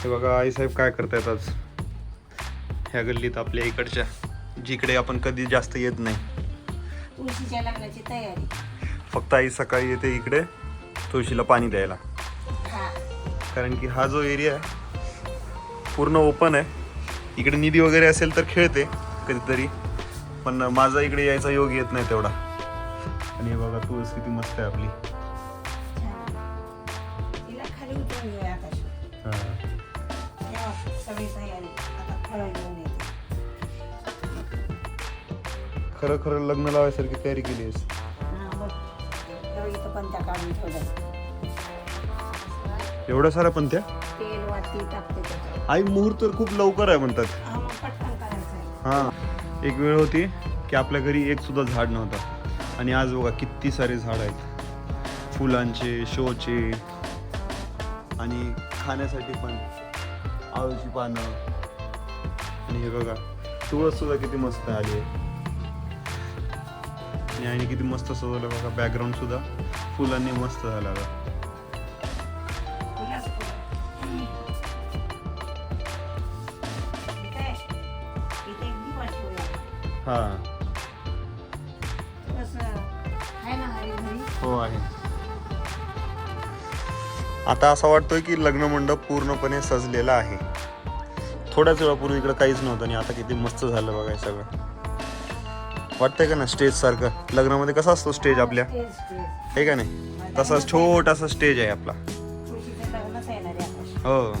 हे बघा आईसाहेब काय करतायत आज? ह्या गल्लीत आपल्या इकडच्या जिकडे आपण कधी जास्त येत नाही. तुळशीच्या लग्नाची तयारी. फक्त आई सकाळी येते इकडे तुळशीला पाणी द्यायला. हा. कारण की हा जो एरिया आहे पूर्ण ओपन आहे. इकडे निधी वगैरे असेल तर खेळते कधीतरी. पण माझा इकडे यायचा योग येत नाही तेवढा. आणि हे बघा तुळस किती मस्त आहे आपली. खरं खरं लग्न लावायसारखी तयारी केली आहेस. हा एवढ्या साऱ्या पण त्या आई मुहूर्त तर खूप लवकर आहे म्हणतात. हा हा. एक वेळ होती की आपल्या घरी एक सुद्धा झाड नव्हतं. आणि आज बघा किती सारे झाड आहेत. फुलांचे शोचे. आणि खाण्यासाठी पण आळूची पानं. आणि हे बघा तुळस सुद्धा किती मस्त आली आहे. आणि आईने किती मस्त सजवलं बघा बॅकग्राऊंड सुद्धा. फुलांनी मस्त झालं आता हा. हो आहे. आता असं वाटतोय की लग्न मंडप पूर्णपणे सजलेला आहे. थोड्याच वेळापूर्वी इकडे काहीच नव्हतं आणि आता किती मस्त झालं बघा हे सगळं. वाटतंय का ना स्टेज सारखं? लग्नामध्ये कसा असतो स्टेज आपल्या? हे का नाही? तसाच छोटासा स्टेज आहे आपला. हो.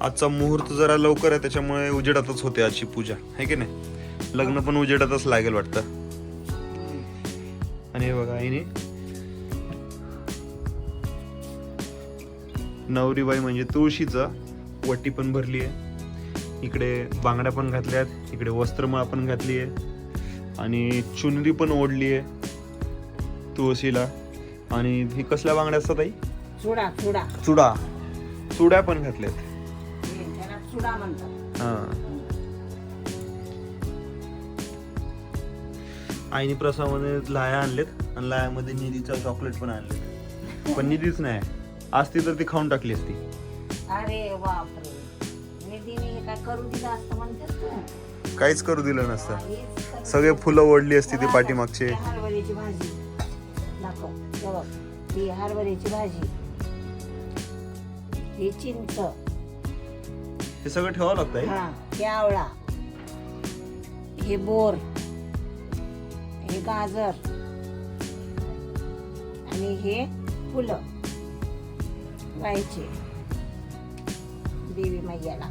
आजचा मुहूर्त जरा लवकर आहे त्याच्यामुळे उजेडातच होते आजची पूजा. आहे की नाही? लग्न पण उजेडातच लागेल वाटतं. आणि हे बघा आईने नवरीबाई म्हणजे तुळशीचं वटी पण भरली आहे. इकडे बांगड्या पण घातल्यात इकडे वस्त्रमाळा पण घातली आहे आणि चुनरी पण ओढली आहे तुळशीला. आणि ही कसल्या बांगड्या असतात आई चुडा चुडा. चुडा. चुड्या पण घातल्यात. त्याला चुडा म्हणतात. हा. आईने प्रसादामध्ये लाया आणलेत आणि लायामध्ये निधीचा चॉकलेट पण आणले पण निधीच नाही. असती तर ती खाऊन टाकली असती. अरे बापरे. निधीने हे काय करू दिलं असतं म्हणतेस तू. काहीच करू दिलं नसतं. हेच सगळे फुलं ओढली असती ती पाठीमागचे. ही हरभऱ्याची भाजी. दाखव हे बघ ही हरभऱ्याची भाजी. ही चिंच. हे सगळं ठेवावं लागतं हा हे आवळा. हे बोर. हे गाजर. आणि हे फुलं. व्हायचे देवी मैयाला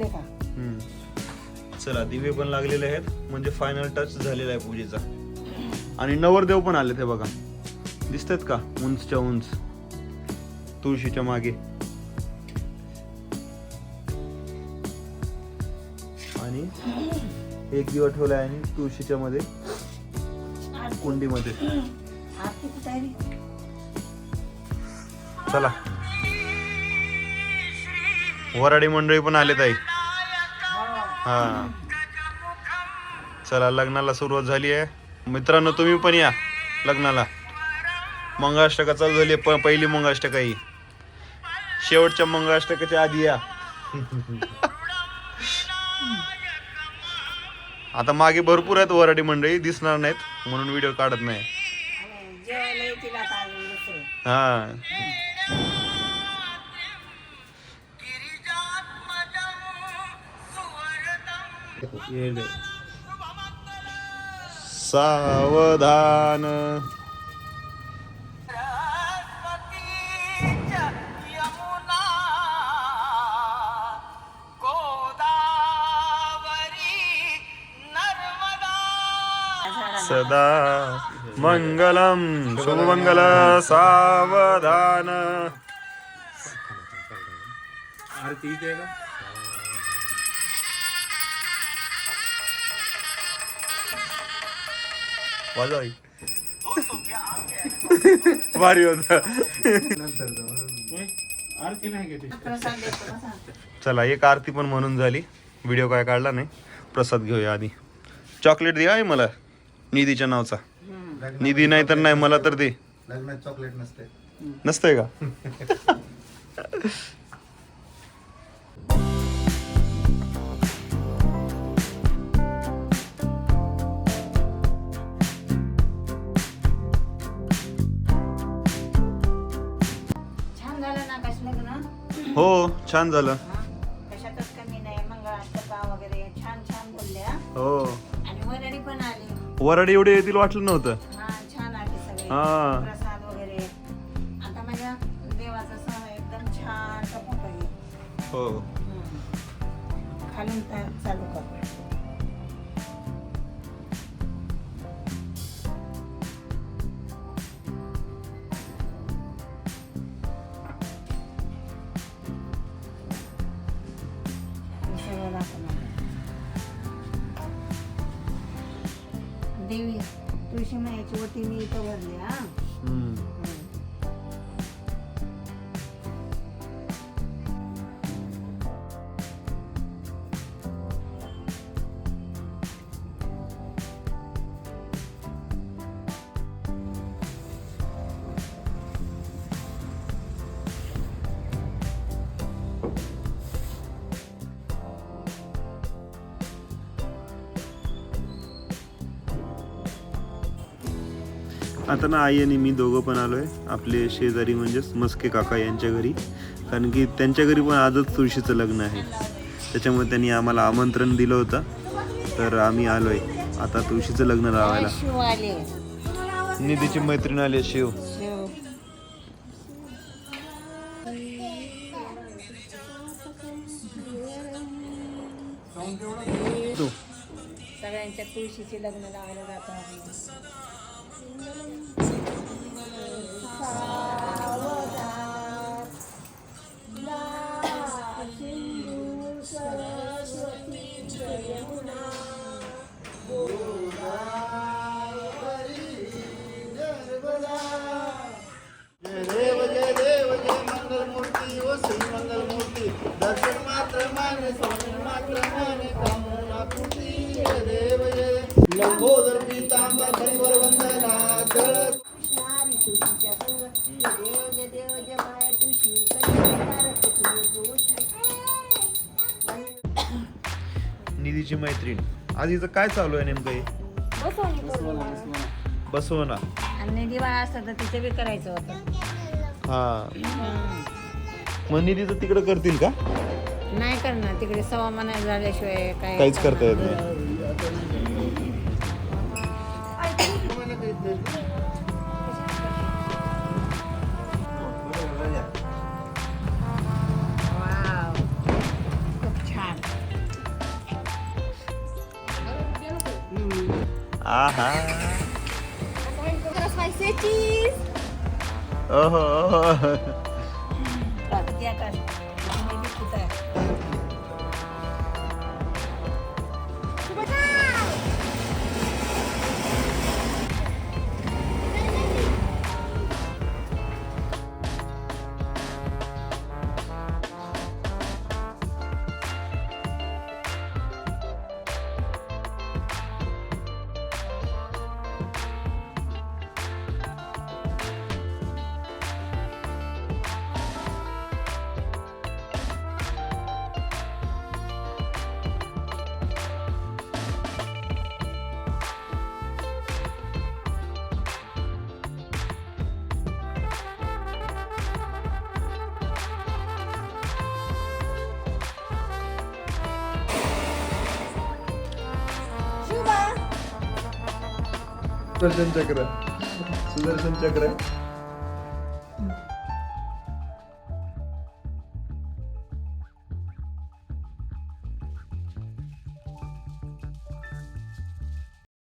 दिसले का? हम्म. चला दिवे पण लागलेले आहेत. म्हणजे फायनल टच झालेला आहे पूजेचा. आणि नवरदेव पण आले ते बघा. दिसतात का? उंचच्या उंच. तुळशीच्या मागे. आणि एक दिवा ठेवलाय आणि तुळशीच्या मध्ये कुंडीमध्ये. आरती कुठे आहे रे? चला. वराडी मंडळी पण आले ताई हा. चला लग्नाला सुरुवात झाली आहे. मित्रांनो तुम्ही पण या लग्नाला. मंगळाष्टका चालू झाली आहे. प- पहिली मंगळाष्टका ही. शेवटच्या मंगळाष्टकाच्या आधी या. आता मागे भरपूर आहेत वराडी मंडळी दिसणार नाहीत म्हणून व्हिडिओ काढत नाही. हा. सावधान सदा मंगलम शुभमंगल सावधान आरती आई. भारी होत. चला एक आरती पण म्हणून झाली. व्हिडिओ काय काढला नाही. प्रसाद घेऊया आधी. चॉकलेट द्या आहे मला. निधीच्या नावचा. निधी नाही तर नाही मला तर दे. लग्नात चॉकलेट नसते. नसतंय का? छान झालं ना कस लग्न? हो छान झालं. हा? कशातच कमी नाही. मंगळाष्टका वगैरे छान छान बोलले हा. आणि वरडी पण आली. वराडी एवढे येतील वाटलं नव्हतं. हा छान आले सगळे. हा. प्रसाद वगैरे. आता माझ्या देवाचा सण एकदम छान हो. हम्म. खालून ता- चालू कर. देवी तुळशी मायाची वटी मी इथं भरली हा हम्म. आता ना आई आणि मी दोघं पण आलोय. आपले शेजारी म्हणजेच मस्के काका यांच्या घरी. कारण की त्यांच्या घरी पण आजच तुळशीचं लग्न आहे. त्याच्यामुळे त्यांनी आम्हाला आमंत्रण दिलं होतं. तर आम्ही आलोय. आता तुळशीचं लग्न लावायला. आले निधीची मैत्रीण आली शिव. सगळ्यांच्या तुळशीचे लग्न लावायला जातो मंगल मात्र माने मात्र माने लंबोदर पीतांबर परिवर निधीची मैत्रीण. आज हिचं काय चालू आहे नेमकं हे? ना. बसवना. आणि दिवाळा असता तर तिथे बी करायचं होतं. हा. मग निधीचं तिकडं करतील का? नाही करणार. तिकडे सवामान झाल्याशिवाय काय काहीच करता येत नाही. Wow. Uh-huh. Good. Aha. I'm going to cross my cheese. Uh-huh. Oh. Sudarshan चक्र. सुदर्शन चक्र.